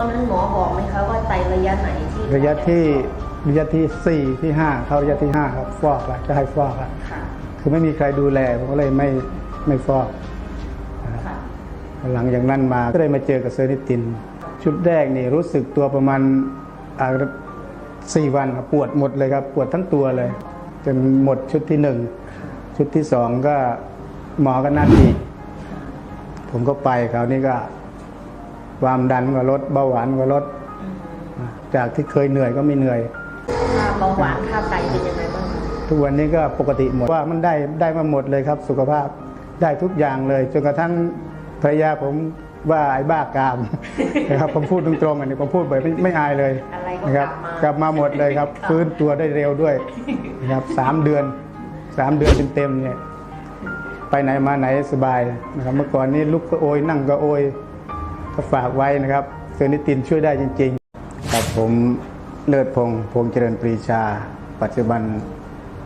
ตอนนั้นหมอบอกไหมคะว่าไตระยะไหนที่ระยะที่ระยะที่สี่ที่ห้าเข้าระยะที่ห้าครับฟอกแล้วจะให้ฟอกแล้วค่ะคือไม่มีใครดูแลผมก็เลยไม่ไม่ฟอกค่ะ หลังจากนั้นมาก็ได้มาเจอกับเซอร์นิติน ชุดแรกนี่รู้สึกตัวประมาณอ่าสี่วันครับปวดหมดเลยครับ ปวดทั้งตัวเลย จนหมดชุดที่หนึ่งชุดที่สองก็หมอก็นัดอีก ผมก็ไปคราวนี้ก็ ความดันก็ลดเบาหวานก็ลด จากที่เคยเหนื่อยก็ไม่เหนื่อยค่าเบาหวานค่าไตเป็นยังไงบ้างคะทุกวันนี้ก็ปกติหมดว่ามันได้ได้มาหมดเลยครับ สุขภาพได้ทุกอย่างเลย จนกระทั่งภรรยาผมว่าไอ้บ้ากาม นะครับผมพูดตรงๆอันนี้ผมพูดไปไม่ไม่อายเลยอะไรก็นะกครัลับ บมากลับมาหมดเลยครับ ฟื้นตัวได้เร็วด้วยนะครับสามเดือนสามเดือนเต็มๆเนี่ย ไปไหนมาไหนสบายนะครับ เมื่อก่อนนี้ลุกก็โอยนั่งก็โอย ก็ฝากไว้นะครับเฟอร์นิตินช่วยได้จริงๆครับผมเลิศพงษ์พงษ์เจริญปรีชา ปัจจุบัน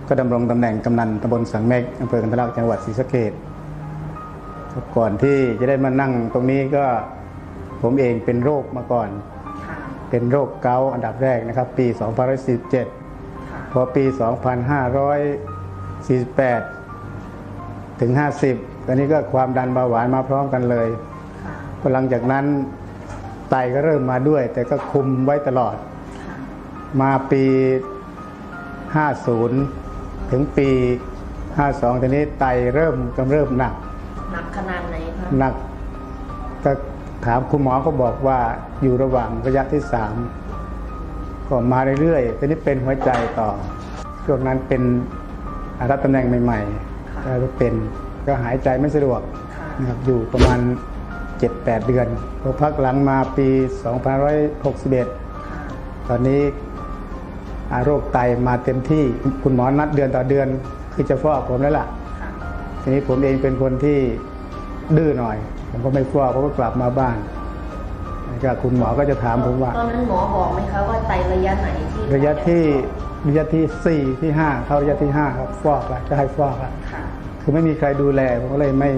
ก็ดำรงตำแหน่งกำนันตำบลสังเมกอำเภอกันทลักจังหวัดศรีสะเกษครับก่อนที่จะได้มานั่งตรงนี้ก็ผมเองเป็นโรคมาก่อน เป็นโรคเกาต์อันดับแรกนะครับ ปี 2547 พอปี 2548 ถึง 50ตอนนี้ก็ความดันเบาหวานมาพร้อมกันเลย พอหลังจากนั้นไตก็เริ่มมาด้วย แต่ก็คุมไว้ตลอดค่ะมาปี 50 ถึงปี 52ทีนี้ไตเริ่มกำเริบหนัก หนักขนาดไหนคะหนักก็ถามคุณหมอก็บอกว่าอยู่ระหว่างระยะที่สามก็มาเรื่อยๆทีนี้เป็นหัวใจต่อ ช่วงนั้นเป็นรับตำแหน่งใหม่ๆก็เป็นก็หายใจไม่สะดวกค่ะนะครับอยู่ประมาณ 7-8 เดือนพอพักหลังมาปี 2561 ตอนนี้อ่าโรคไตมาเต็มที่คุณหมอนัดเดือนต่อเดือน คือจะฟอกผมแล้วล่ะค่ะทีนี้ผมเองเป็นคนที่ดื้อหน่อย ผมก็ไม่ฟอกผมก็กลับมาบ้านก็คุณหมอก็จะถามผมว่า ตอนนั้นหมอบอกไหมคะว่าไตระยะไหนที่ระยะที่ระยะที่สี่ที่ห้าเข้าระยะที่ห้าครับฟอกแล้วจะให้ฟอกแล้วค่ะคือไม่มีใครดูแลผมก็เลยไม่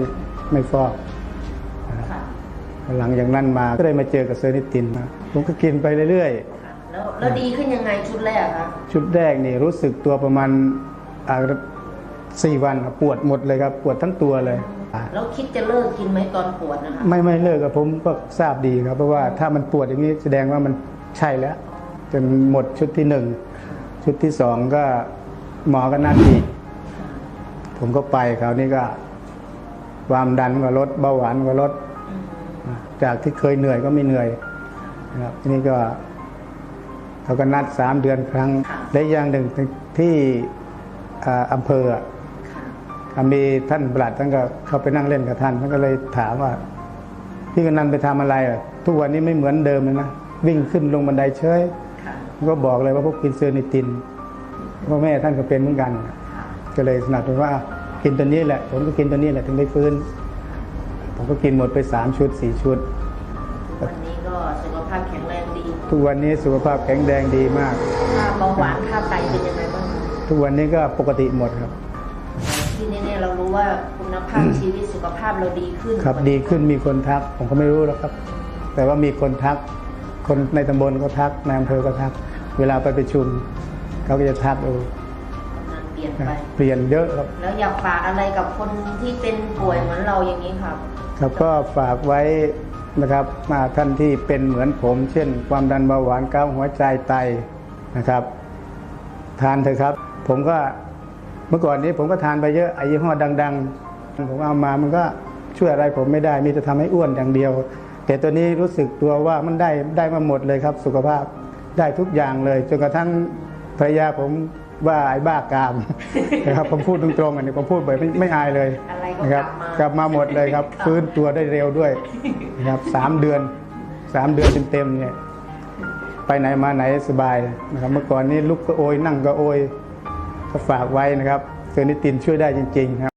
ไม่ฟอกค่ะ หลังจากนั้นมาก็ได้มาเจอกับเซอร์นิตินนะผมก็กินไปเรื่อยค่ะแล้วแล้วดีขึ้นยังไงชุดแรกคะๆ ชุดแรกนี่รู้สึกตัวประมาณอ่าสี่วันครับปวดหมดเลยครับปวดทั้งตัวเลยแล้วคิดจะเลิกกินไหมตอนปวดนะคะไม่ไม่เลิกกับผมก็ทราบดีครับ เพราะว่าถ้ามันปวดอย่างนี้แสดงว่ามันใช่แล้ว จนหมดชุดที่หนึ่งชุดที่สองก็หมอก็นัดอีก ผมก็ไปคราวนี้ก็ ความดันก็ลดเบาหวานก็ลดอืม จากที่เคยเหนื่อยก็ไม่เหนื่อยนะครับทีนี้ก็เขาก็นัดสามเดือนครั้งและอย่างหนึ่งที่อ่าอำเภออะค่ะอะมีท่านปลัดท่านก็เข้าไปนั่งเล่นกับท่านท่านก็เลยถามว่าพี่กนันไปทำอะไรอะทุกวันนี้ไม่เหมือนเดิมเลยนะวิ่งขึ้นลงบันไดเฉยค่ะก็บอกเลยว่าพวกกินเซอร์นิตินพ่อแม่ท่านก็เป็นเหมือนกันค่ะก็เลยสนับสนุนว่ากินตัวนี้แหละ ผมก็กินตัวนี้แหละถึงได้ฟื้น ผมก็กินหมดไปสามชุดสี่ชุด วันนี้ก็สุขภาพแข็งแรงดี ทุกวันนี้สุขภาพแข็งแรงดีมาก ค่าเบาหวานค่าไตเป็นยังไงบ้างคะทุกวันนี้ก็ปกติหมดครับ ที่แน่ๆเรารู้ว่าคุณภาพชีวิตสุขภาพเราดีขึ้นครับดีขึ้นมีคนทัก ผมก็ไม่รู้หรอกครับ แต่ว่ามีคนทัก คนในตำบลก็ทักในอำเภอก็ทัก เวลาไปประชุมเขาก็จะทักเออกำ ลังเปลี่ยนไป เปลี่ยนเยอะครับ แล้วอยากฝากอะไรกับคนที่เป็นป่วยเหมือนเราอย่างนี้ครับ ครับก็ฝากไว้นะครับมาท่านที่เป็นเหมือนผม เช่น ความดันเบาหวานเกาต์หัวใจไตนะครับ ทานเถอะครับ ผมก็เมื่อก่อนนี้ผมก็ทานไปเยอะไอ้ยี่ห้อดัง ๆ ผมเอามามันก็ช่วยอะไรผมไม่ได้มีแต่ทำให้อ้วนอย่างเดียว แต่ตัวนี้รู้สึกตัวว่ามันได้ได้มาหมดเลยครับ สุขภาพได้ทุกอย่างเลยจนกระทั่งภรรยาผม ว่าไอ้บ้ากามนะครับผมพูดตรงๆอันนี้ผมพูดไปไม่ไม่อายเลยอะไรก็นะครับกลับมากลับมาหมดเลยครับฟื้นตัวได้เร็วด้วยนะครับสามเดือนสามเดือนเต็มๆเนี่ยไปไหนมาไหนสบายนะครับ เมื่อก่อนนี้ลุกก็โอยนั่งก็โอยก็ฝากไว้นะครับเฟอร์นิตินช่วยได้จริงๆครับ